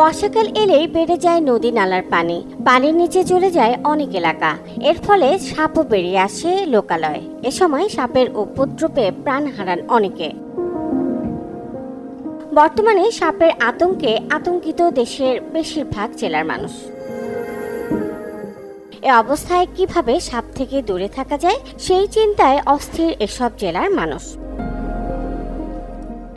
বর্ষাকাল এলেই বেড়ে যায় নদী নালার পানি। পানির নিচে চলে যায় অনেক এলাকা। এর ফলে সাপও বেরিয়ে আসে লোকালয়ে। এ সময় সাপের উপদ্রবে প্রাণ হারান অনেকে। বর্তমানে সাপের আতঙ্কে আতঙ্কিত দেশের বেশিরভাগ জেলার মানুষ। এ অবস্থায় কীভাবে সাপ থেকে দূরে থাকা যায়, সেই চিন্তায় অস্থির এসব জেলার মানুষ।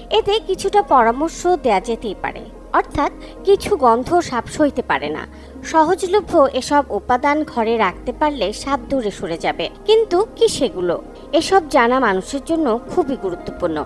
এতে কিছুটা পরামর্শ দেয়া যেতেই পারে। অর্থাৎ কিছু গন্ধ সাপ সইতে পারে না। সহজলভ্য এসব উপাদান ঘরে রাখতে পারলে সাপ দূরে সরে যাবে। কিন্তু কি সেগুলো? এসব জানা মানুষের জন্য খুবই গুরুত্বপূর্ণ।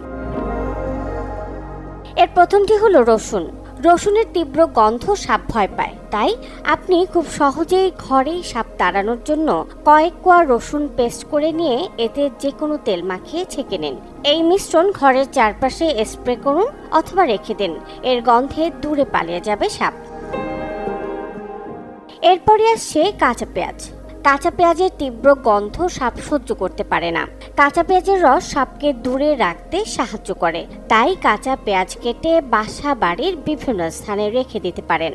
এর প্রথমটি হলো রসুন। রসুনের তীব্র গন্ধ সাপ ভয় পায়। তাই আপনি খুব সহজেই ঘরেই সাপ তাড়ানোর জন্য কয়েক কোয়া রসুন পেস্ট করে নিয়ে এতে যে কোনো তেল মাখিয়ে ছেঁকে নিন। এই মিশ্রণ ঘরের চারপাশে স্প্রে করুন অথবা রেখে দিন। এর গন্ধে দূরে পালিয়ে যাবে সাপ। এরপরে আসছে কাঁচা পেঁয়াজ। কাঁচা পেঁয়াজের তীব্র গন্ধ সাপ সহ্য করতে পারে না। কাঁচা পেঁয়াজের রস সাপকে দূরে রাখতে সাহায্য করে। তাই কাঁচা পেঁয়াজ কেটে বাসা বাড়ির বিভিন্ন স্থানে রেখে দিতে পারেন।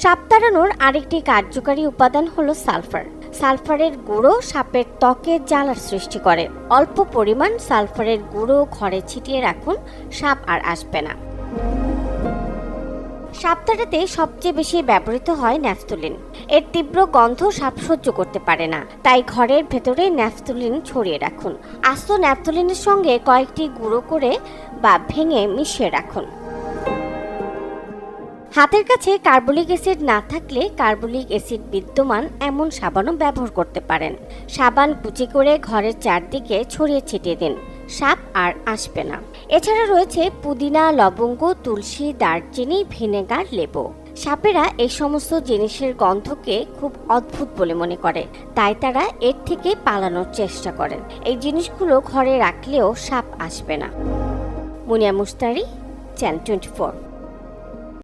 সাপ তাড়ানোর আরেকটি কার্যকারী উপাদান হলো সালফার। সালফারের গুঁড়ো সাপের ত্বকে জ্বালার সৃষ্টি করে। অল্প পরিমাণ সালফারের গুঁড়ো ঘরে ছিটিয়ে রাখুন, সাপ আর আসবে না। সাপ তাড়াতে সবচেয়ে বেশি ব্যবহৃত হয় ন্যাফথুলিন এর তীব্র গন্ধ সাপ সহ্য করতে পারে না। তাই ঘরের ভেতরে ন্যাফথুলিন ছড়িয়ে রাখুন। আস্ত ন্যাফথুলিনের সঙ্গে কয়েকটি গুঁড়ো করে বা ভেঙে মিশিয়ে রাখুন। হাতের কাছে কার্বলিক অ্যাসিড না থাকলে কার্বলিক অ্যাসিড বিদ্যমান এমন সাবানও ব্যবহার করতে পারেন। সাবান কুচি করে ঘরের চারদিকে ছড়িয়ে ছিটিয়ে দিন। সাপ আর আসবে না। এছাড়া রয়েছে পুদিনা, লবঙ্গ, তুলসী, দারচিনি, ভিনেগার, লেবু। সাপেরা এই সমস্ত জিনিসের গন্ধকে খুব অদ্ভুত বলে মনে করে। তাই তারা এর থেকে পালানোর চেষ্টা করেন এই জিনিসগুলো ঘরে রাখলেও সাপ আসবে না। Muniya Mustari channel twenty four.